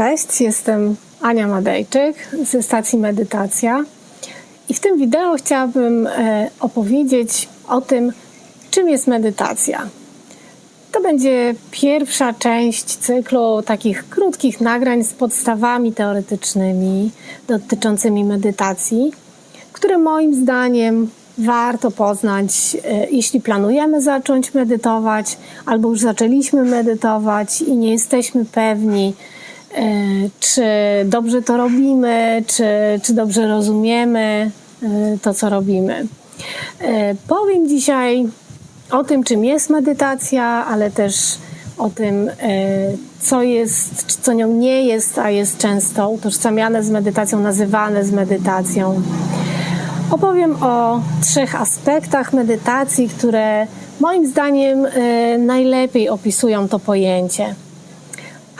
Cześć, jestem Ania Madejczyk ze stacji Medytacja i w tym wideo chciałabym e, opowiedzieć o tym, czym jest medytacja. To będzie pierwsza część cyklu takich krótkich nagrań z podstawami teoretycznymi dotyczącymi medytacji, które moim zdaniem warto poznać, e, jeśli planujemy zacząć medytować, albo już zaczęliśmy medytować i nie jesteśmy pewni, czy dobrze to robimy, czy, czy dobrze rozumiemy e, to, co robimy. Powiem dzisiaj o tym, czym jest medytacja, ale też o tym, co jest, co nią nie jest, a jest często utożsamiane z medytacją, nazywane z medytacją. Opowiem o trzech aspektach medytacji, które moim zdaniem e, najlepiej opisują to pojęcie.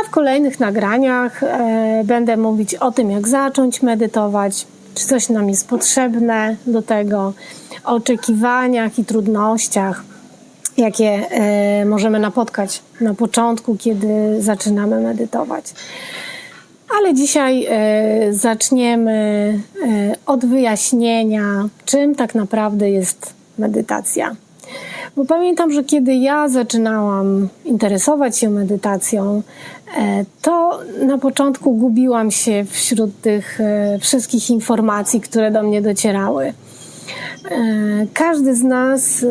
A w kolejnych nagraniach e, będę mówić o tym, jak zacząć medytować, czy coś nam jest potrzebne do tego, o oczekiwaniach i trudnościach, jakie e, możemy napotkać na początku, kiedy zaczynamy medytować. Ale dzisiaj e, zaczniemy e, od wyjaśnienia, czym tak naprawdę jest medytacja. Bo pamiętam, że kiedy ja zaczynałam interesować się medytacją, e, to na początku gubiłam się wśród tych wszystkich informacji, które do mnie docierały. Każdy z nas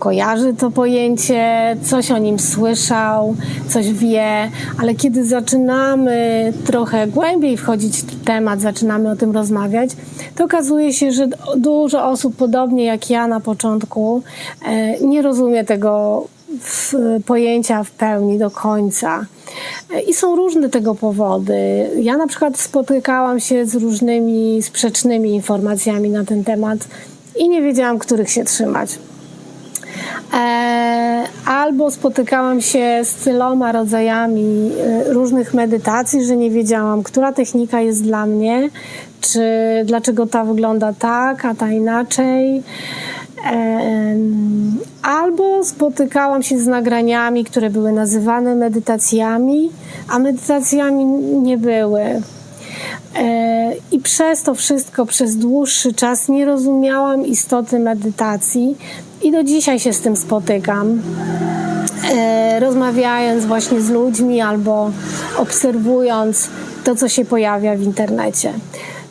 kojarzy to pojęcie, coś o nim słyszał, coś wie, ale kiedy zaczynamy trochę głębiej wchodzić w temat, zaczynamy o tym rozmawiać, to okazuje się, że dużo osób, podobnie jak ja na początku, e, nie rozumie tego pojęcia w pełni do końca. I są różne tego powody. Ja na przykład spotykałam się z różnymi sprzecznymi informacjami na ten temat i nie wiedziałam, których się trzymać. E, albo spotykałam się z tyloma rodzajami e, różnych medytacji, że nie wiedziałam, która technika jest dla mnie, czy dlaczego ta wygląda tak, a ta inaczej. E, albo spotykałam się z nagraniami, które były nazywane medytacjami, a medytacjami nie były. I przez to wszystko, przez dłuższy czas nie rozumiałam istoty medytacji, i do dzisiaj się z tym spotykam. E, rozmawiając właśnie z ludźmi albo obserwując to, co się pojawia w internecie.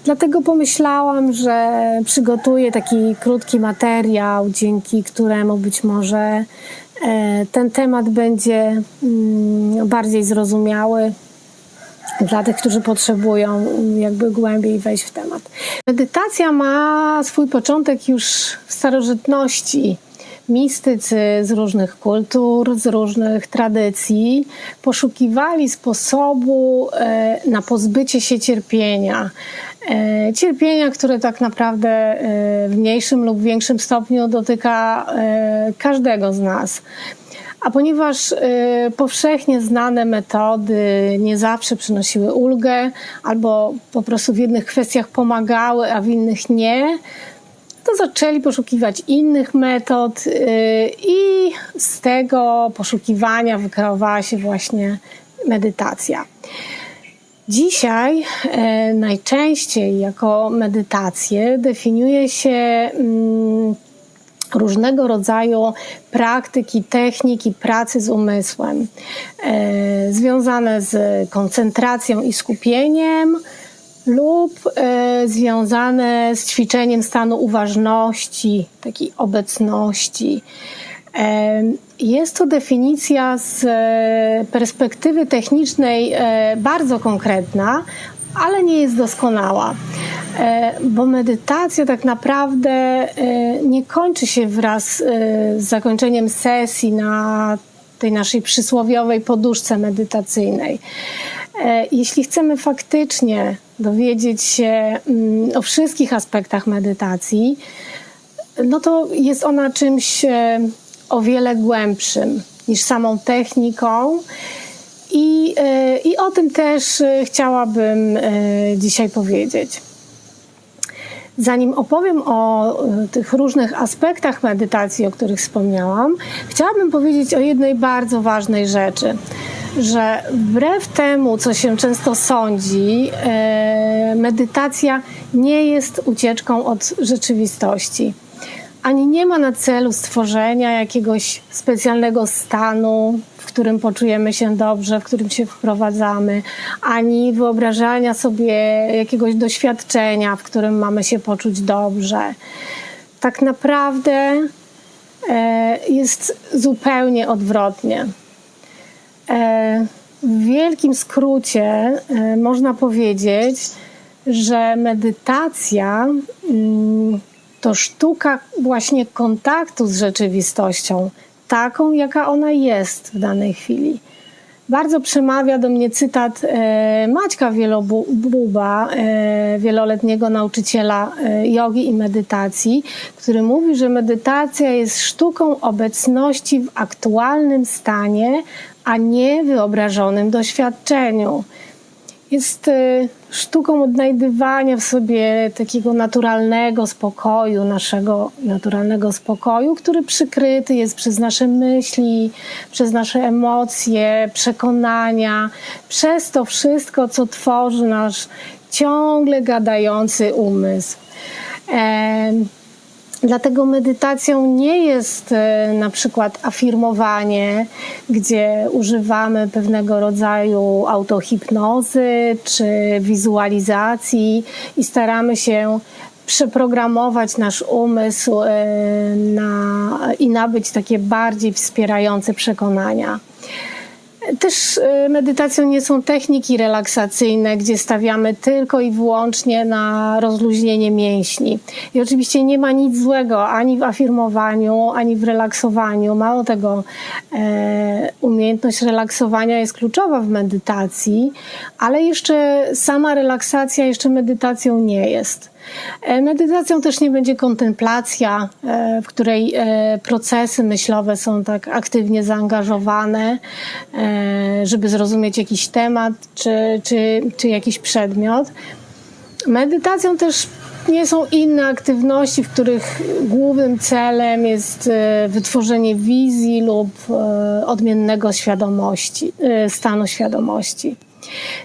Dlatego pomyślałam, że przygotuję taki krótki materiał, dzięki któremu być może e, ten temat będzie mm, bardziej zrozumiały dla tych, którzy potrzebują jakby głębiej wejść w temat. Medytacja ma swój początek już w starożytności. Mistycy z różnych kultur, z różnych tradycji poszukiwali sposobu e, na pozbycie się cierpienia. E, cierpienia, które tak naprawdę e, w mniejszym lub większym stopniu dotyka każdego z nas. A ponieważ y, powszechnie znane metody nie zawsze przynosiły ulgę, albo po prostu w jednych kwestiach pomagały, a w innych nie, to zaczęli poszukiwać innych metod y, i z tego poszukiwania wykreowała się właśnie medytacja. Dzisiaj e, najczęściej jako medytację definiuje się mm, różnego rodzaju praktyki, techniki pracy z umysłem, e, związane z koncentracją i skupieniem lub e, związane z ćwiczeniem stanu uważności, takiej obecności. E, jest to definicja z perspektywy technicznej bardzo konkretna, ale nie jest doskonała. E, bo medytacja tak naprawdę e, nie kończy się wraz e, z zakończeniem sesji na tej naszej przysłowiowej poduszce medytacyjnej. Jeśli chcemy faktycznie dowiedzieć się mm, o wszystkich aspektach medytacji, no to jest ona czymś o wiele głębszym niż samą techniką. I, i o tym też chciałabym dzisiaj powiedzieć. Zanim opowiem o e, tych różnych aspektach medytacji, o których wspomniałam, chciałabym powiedzieć o jednej bardzo ważnej rzeczy. że wbrew temu, co się często sądzi, e, medytacja nie jest ucieczką od rzeczywistości. Ani nie ma na celu stworzenia jakiegoś specjalnego stanu, którym poczujemy się dobrze, w którym się wprowadzamy, ani wyobrażania sobie jakiegoś doświadczenia, w którym mamy się poczuć dobrze. Tak naprawdę e, jest zupełnie odwrotnie. E, w wielkim skrócie e, można powiedzieć, że medytacja mm, to sztuka właśnie kontaktu z rzeczywistością, taką, jaka ona jest w danej chwili. Bardzo przemawia do mnie cytat e, Maćka Wielobuba, e, wieloletniego nauczyciela e, jogi i medytacji, który mówi, że medytacja jest sztuką obecności w aktualnym stanie, a nie wyobrażonym doświadczeniu. Jest y, sztuką odnajdywania w sobie takiego naturalnego spokoju, naszego naturalnego spokoju, który przykryty jest przez nasze myśli, przez nasze emocje, przekonania, przez to wszystko, co tworzy nasz ciągle gadający umysł. Dlatego medytacją nie jest e, na przykład afirmowanie, gdzie używamy pewnego rodzaju autohipnozy czy wizualizacji i staramy się przeprogramować nasz umysł e, na, i nabyć takie bardziej wspierające przekonania. Też y, medytacją nie są techniki relaksacyjne, gdzie stawiamy tylko i wyłącznie na rozluźnienie mięśni. I oczywiście nie ma nic złego ani w afirmowaniu, ani w relaksowaniu. Mało tego, e, umiejętność relaksowania jest kluczowa w medytacji, ale jeszcze sama relaksacja jeszcze medytacją nie jest. E, medytacją też nie będzie kontemplacja, e, w której e, procesy myślowe są tak aktywnie zaangażowane, żeby zrozumieć jakiś temat czy, czy, czy jakiś przedmiot. Medytacją też nie są inne aktywności, w których głównym celem jest wytworzenie wizji lub odmiennego świadomości, stanu świadomości.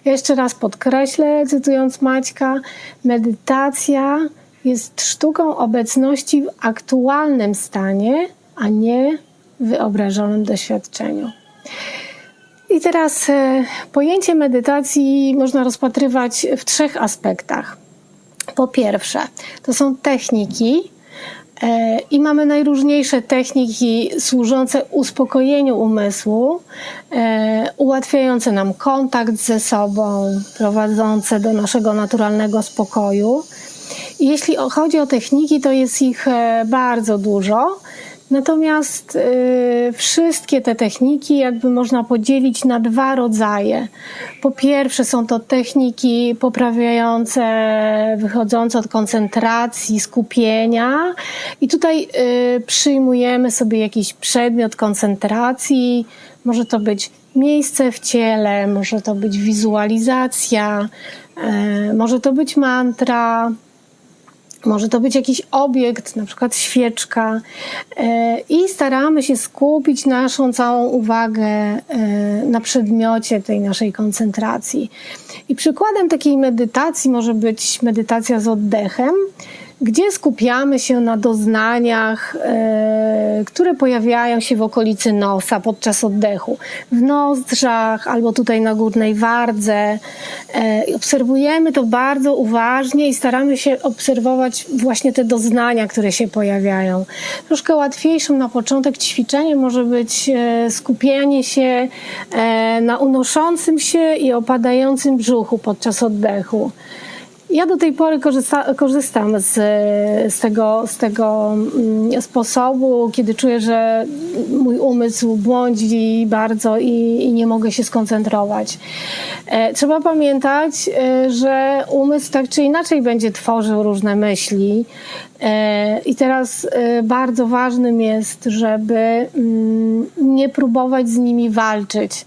Jeszcze raz podkreślę, cytując Maćka, medytacja jest sztuką obecności w aktualnym stanie, a nie wyobrażonym doświadczeniu. I teraz e, pojęcie medytacji można rozpatrywać w trzech aspektach. Po pierwsze, to są techniki, I mamy najróżniejsze techniki służące uspokojeniu umysłu, e, ułatwiające nam kontakt ze sobą, prowadzące do naszego naturalnego spokoju. Jeśli chodzi o techniki, to jest ich e, bardzo dużo. Natomiast y, wszystkie te techniki jakby można podzielić na dwa rodzaje. Po pierwsze są to techniki poprawiające, wychodzące od koncentracji, skupienia i tutaj y, przyjmujemy sobie jakiś przedmiot koncentracji. Może to być miejsce w ciele, może to być wizualizacja, y, może to być mantra, może to być jakiś obiekt, na przykład świeczka, e, i staramy się skupić naszą całą uwagę e, na przedmiocie tej naszej koncentracji. I przykładem takiej medytacji może być medytacja z oddechem, gdzie skupiamy się na doznaniach, e, które pojawiają się w okolicy nosa podczas oddechu, w nozdrzach albo tutaj na górnej wardze. E, obserwujemy to bardzo uważnie i staramy się obserwować właśnie te doznania, które się pojawiają. Troszkę łatwiejszym na początek ćwiczeniem może być e, skupienie się na unoszącym się i opadającym brzuchu podczas oddechu. Ja do tej pory korzysta, korzystam z, z, tego, z tego mm, sposobu, kiedy czuję, że mój umysł błądzi bardzo i, i nie mogę się skoncentrować. E, trzeba pamiętać, e, że umysł tak czy inaczej będzie tworzył różne myśli. E, I teraz bardzo ważnym jest, żeby mm, nie próbować z nimi walczyć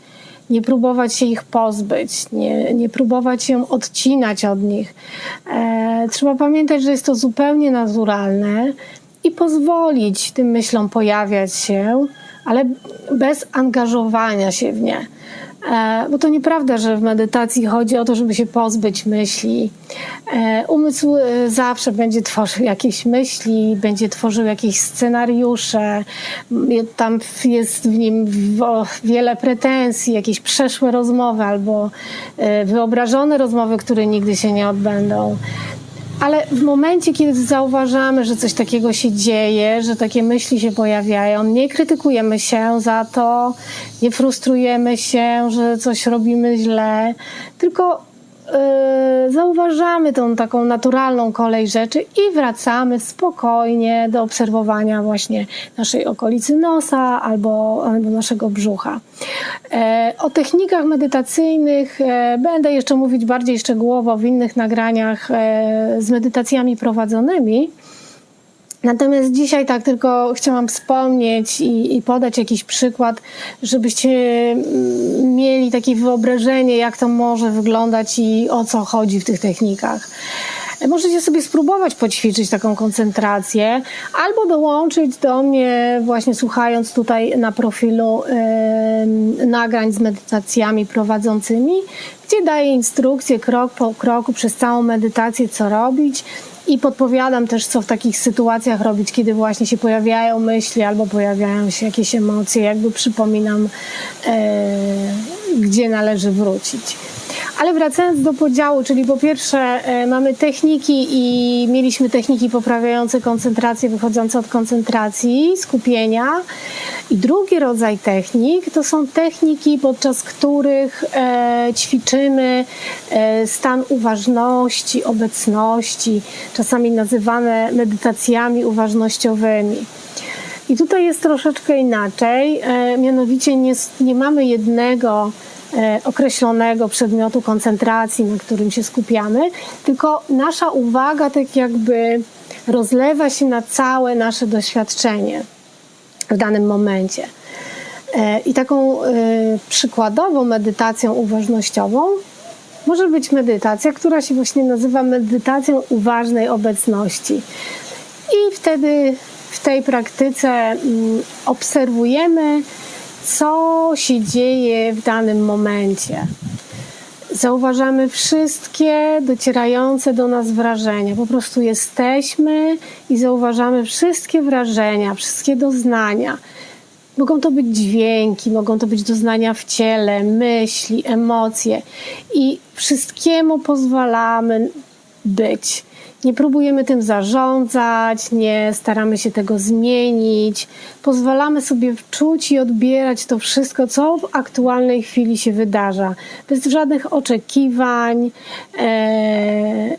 nie próbować się ich pozbyć, nie, nie próbować się odcinać od nich. E, trzeba pamiętać, że jest to zupełnie naturalne i pozwolić tym myślom pojawiać się, ale bez angażowania się w nie. E, bo to nieprawda, że w medytacji chodzi o to, żeby się pozbyć myśli. E, umysł e, zawsze będzie tworzył jakieś myśli, będzie tworzył jakieś scenariusze, tam jest w nim wiele pretensji, jakieś przeszłe rozmowy albo wyobrażone rozmowy, które nigdy się nie odbędą. Ale w momencie, kiedy zauważamy, że coś takiego się dzieje, że takie myśli się pojawiają, nie krytykujemy się za to, nie frustrujemy się, że coś robimy źle, tylko yy, zauważamy tą taką naturalną kolej rzeczy i wracamy spokojnie do obserwowania właśnie naszej okolicy nosa albo, albo naszego brzucha. E, o technikach medytacyjnych e, będę jeszcze mówić bardziej szczegółowo w innych nagraniach e, z medytacjami prowadzonymi. Natomiast dzisiaj tak tylko chciałam wspomnieć i, i, podać jakiś przykład, żebyście mm, mieli takie wyobrażenie, jak to może wyglądać i o co chodzi w tych technikach. Możecie sobie spróbować poćwiczyć taką koncentrację albo dołączyć do mnie właśnie słuchając tutaj na profilu yy, nagrań z medytacjami prowadzącymi, gdzie daję instrukcje krok po kroku przez całą medytację, co robić i podpowiadam też, co w takich sytuacjach robić, kiedy właśnie się pojawiają myśli albo pojawiają się jakieś emocje, jakby przypominam, e, gdzie należy wrócić. Ale wracając do podziału, czyli po pierwsze e, mamy techniki i mieliśmy techniki poprawiające koncentrację, wychodzące od koncentracji, skupienia. I drugi rodzaj technik to są techniki, podczas których e, ćwiczymy e, stan uważności, obecności, czasami nazywane medytacjami uważnościowymi. I tutaj jest troszeczkę inaczej, mianowicie nie, nie mamy jednego określonego przedmiotu koncentracji, na którym się skupiamy, tylko nasza uwaga tak jakby rozlewa się na całe nasze doświadczenie w danym momencie. E, I taką e, przykładową medytacją uważnościową może być medytacja, która się właśnie nazywa medytacją uważnej obecności. I wtedy w tej praktyce mm, obserwujemy co się dzieje w danym momencie. Zauważamy wszystkie docierające do nas wrażenia. Po prostu jesteśmy i zauważamy wszystkie wrażenia, wszystkie doznania. Mogą to być dźwięki, mogą to być doznania w ciele, myśli, emocje i wszystkiemu pozwalamy być. Nie próbujemy tym zarządzać, nie staramy się tego zmienić. Pozwalamy sobie wczuć i odbierać to wszystko, co w aktualnej chwili się wydarza, bez żadnych oczekiwań. E,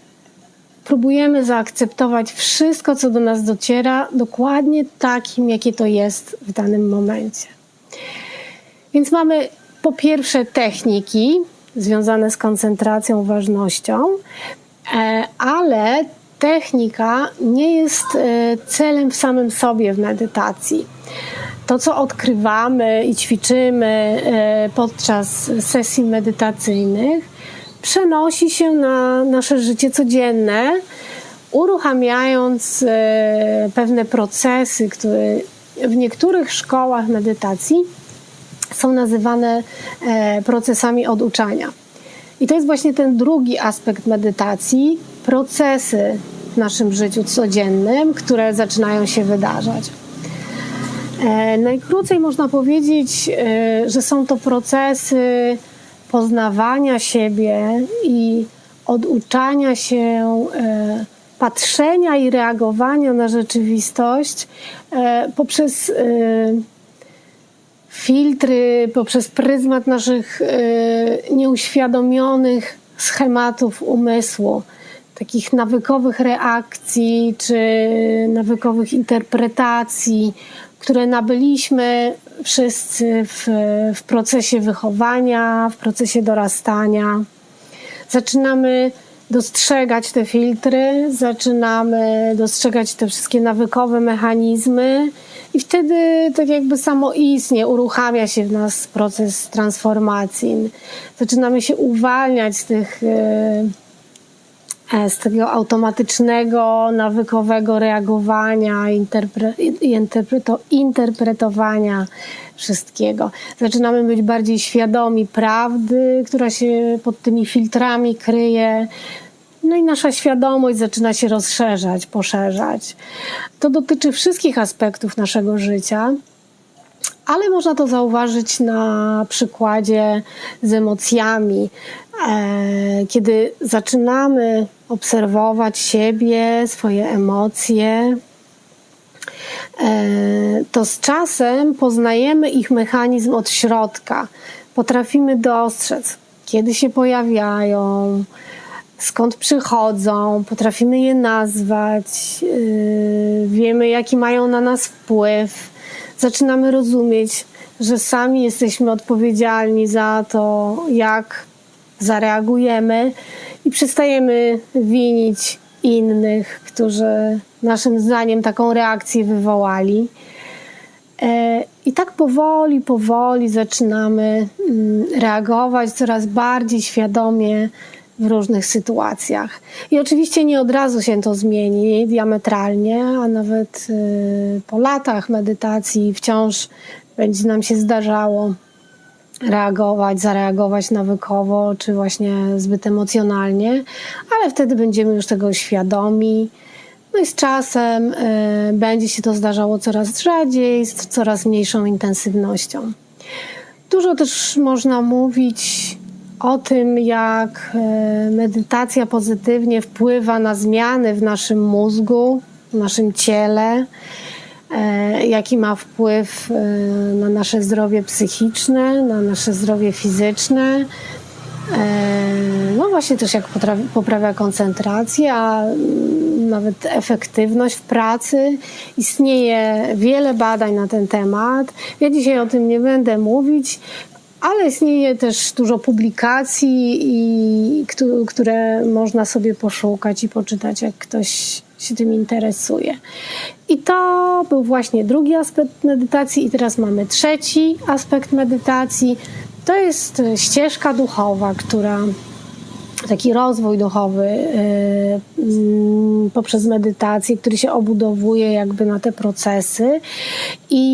próbujemy zaakceptować wszystko, co do nas dociera, dokładnie takim, jakie to jest w danym momencie. Więc mamy po pierwsze techniki związane z koncentracją, uważnością. E, ale technika nie jest e, celem w samym sobie w medytacji. To, co odkrywamy i ćwiczymy e, podczas sesji medytacyjnych, przenosi się na nasze życie codzienne, uruchamiając pewne procesy, które w niektórych szkołach medytacji są nazywane procesami oduczania. I to jest właśnie ten drugi aspekt medytacji procesy w naszym życiu codziennym, które zaczynają się wydarzać. E, najkrócej można powiedzieć, e, że są to procesy poznawania siebie i oduczania się e, patrzenia i reagowania na rzeczywistość poprzez filtry, poprzez pryzmat naszych e, nieuświadomionych schematów umysłu, takich nawykowych reakcji czy nawykowych interpretacji, które nabyliśmy wszyscy w, w procesie wychowania, w procesie dorastania. Zaczynamy dostrzegać te filtry, zaczynamy dostrzegać te wszystkie nawykowe mechanizmy i wtedy tak jakby samoistnie uruchamia się w nas proces transformacji. Zaczynamy się uwalniać z tych e, e, z tego automatycznego, nawykowego reagowania interpre, interpreto, interpretowania wszystkiego. Zaczynamy być bardziej świadomi prawdy, która się pod tymi filtrami kryje. No i nasza świadomość zaczyna się rozszerzać, poszerzać. To dotyczy wszystkich aspektów naszego życia, ale można to zauważyć na przykładzie z emocjami. E, kiedy zaczynamy obserwować siebie, swoje emocje, e, to z czasem poznajemy ich mechanizm od środka. Potrafimy dostrzec, kiedy się pojawiają, skąd przychodzą, potrafimy je nazwać, yy, wiemy, jaki mają na nas wpływ. Zaczynamy rozumieć, że sami jesteśmy odpowiedzialni za to, jak zareagujemy i przestajemy winić innych, którzy naszym zdaniem taką reakcję wywołali. E, I tak powoli, powoli zaczynamy mm, reagować coraz bardziej świadomie w różnych sytuacjach. I oczywiście nie od razu się to zmieni diametralnie, a nawet y, po latach medytacji wciąż będzie nam się zdarzało reagować, zareagować nawykowo, czy właśnie zbyt emocjonalnie, ale wtedy będziemy już tego świadomi. No i z czasem y, będzie się to zdarzało coraz rzadziej, z coraz mniejszą intensywnością. Dużo też można mówić o tym, jak e, medytacja pozytywnie wpływa na zmiany w naszym mózgu, w naszym ciele, e, jaki ma wpływ e, na nasze zdrowie psychiczne, na nasze zdrowie fizyczne. No właśnie też jak poprawia koncentrację, a mm, nawet efektywność w pracy. Istnieje wiele badań na ten temat. Ja dzisiaj o tym nie będę mówić, ale istnieje też dużo publikacji, i, które można sobie poszukać i poczytać, jak ktoś się tym interesuje. I to był właśnie drugi aspekt medytacji, i teraz mamy trzeci aspekt medytacji. To jest ścieżka duchowa, która taki rozwój duchowy y, mm, poprzez medytację, który się obudowuje jakby na te procesy. I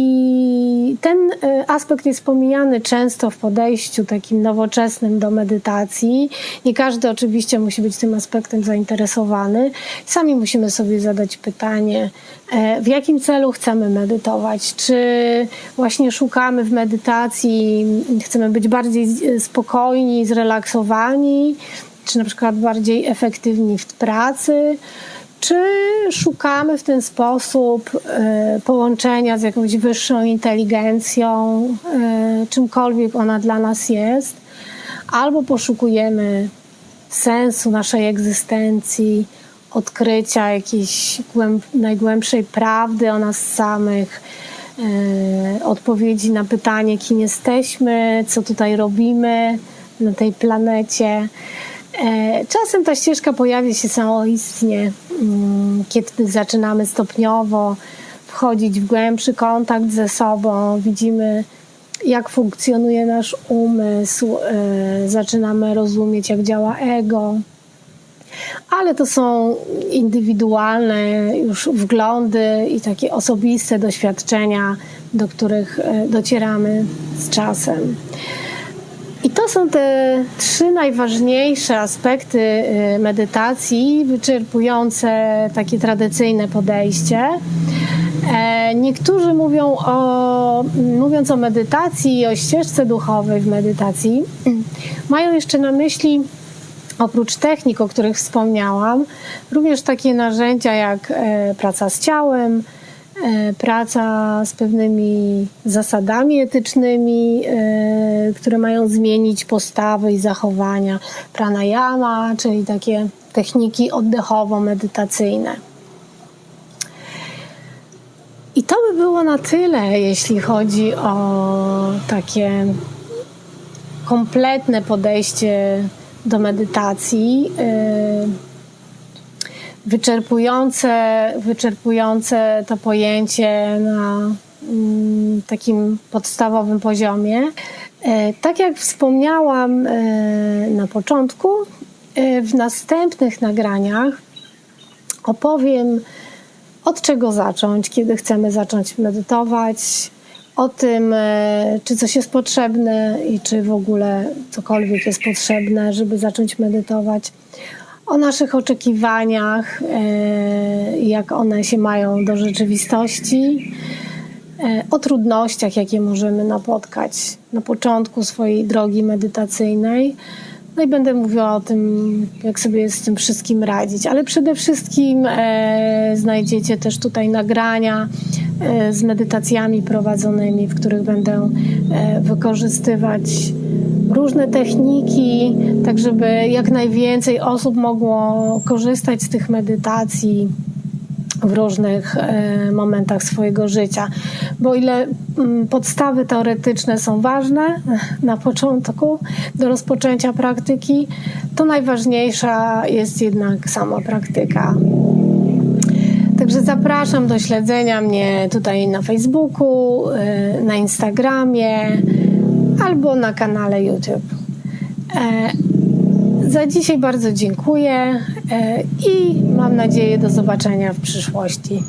ten y, aspekt jest pomijany często w podejściu takim nowoczesnym do medytacji. Nie każdy oczywiście musi być tym aspektem zainteresowany. Sami musimy sobie zadać pytanie, e, w jakim celu chcemy medytować? Czy właśnie szukamy w medytacji, chcemy być bardziej spokojni, zrelaksowani? czy na przykład bardziej efektywni w pracy, czy szukamy w ten sposób y, połączenia z jakąś wyższą inteligencją, y, czymkolwiek ona dla nas jest, albo poszukujemy sensu naszej egzystencji, odkrycia jakiejś najgłębszej prawdy o nas samych, y, odpowiedzi na pytanie, kim jesteśmy, co tutaj robimy na tej planecie. E, czasem ta ścieżka pojawi się samoistnie, mm, kiedy zaczynamy stopniowo wchodzić w głębszy kontakt ze sobą, widzimy jak funkcjonuje nasz umysł, e, zaczynamy rozumieć jak działa ego. Ale to są indywidualne już wglądy i takie osobiste doświadczenia, do których e, docieramy z czasem. I to są te trzy najważniejsze aspekty y, medytacji, wyczerpujące takie tradycyjne podejście. E, niektórzy mówią o, mówiąc o medytacji i o ścieżce duchowej w medytacji, mają jeszcze na myśli oprócz technik, o których wspomniałam, również takie narzędzia jak e, praca z ciałem, praca z pewnymi zasadami etycznymi, e, które mają zmienić postawy i zachowania pranayama, czyli takie techniki oddechowo-medytacyjne. I to by było na tyle, jeśli chodzi o takie kompletne podejście do medytacji. Wyczerpujące, wyczerpujące to pojęcie na mm, takim podstawowym poziomie. E, tak jak wspomniałam e, na początku, e, w następnych nagraniach opowiem, od czego zacząć, kiedy chcemy zacząć medytować, o tym, czy coś jest potrzebne i czy w ogóle cokolwiek jest potrzebne, żeby zacząć medytować. O naszych oczekiwaniach, e, jak one się mają do rzeczywistości, e, o trudnościach, jakie możemy napotkać na początku swojej drogi medytacyjnej. No i będę mówiła o tym, jak sobie z tym wszystkim radzić, ale przede wszystkim e, znajdziecie też tutaj nagrania e, z medytacjami prowadzonymi, w których będę e, wykorzystywać różne techniki, tak żeby jak najwięcej osób mogło korzystać z tych medytacji w różnych e, momentach swojego życia. Bo ile mm, podstawy teoretyczne są ważne na początku do rozpoczęcia praktyki, to najważniejsza jest jednak sama praktyka. Także zapraszam do śledzenia mnie tutaj na Facebooku, e, na Instagramie albo na kanale YouTube. E, Za dzisiaj bardzo dziękuję i mam nadzieję do zobaczenia w przyszłości.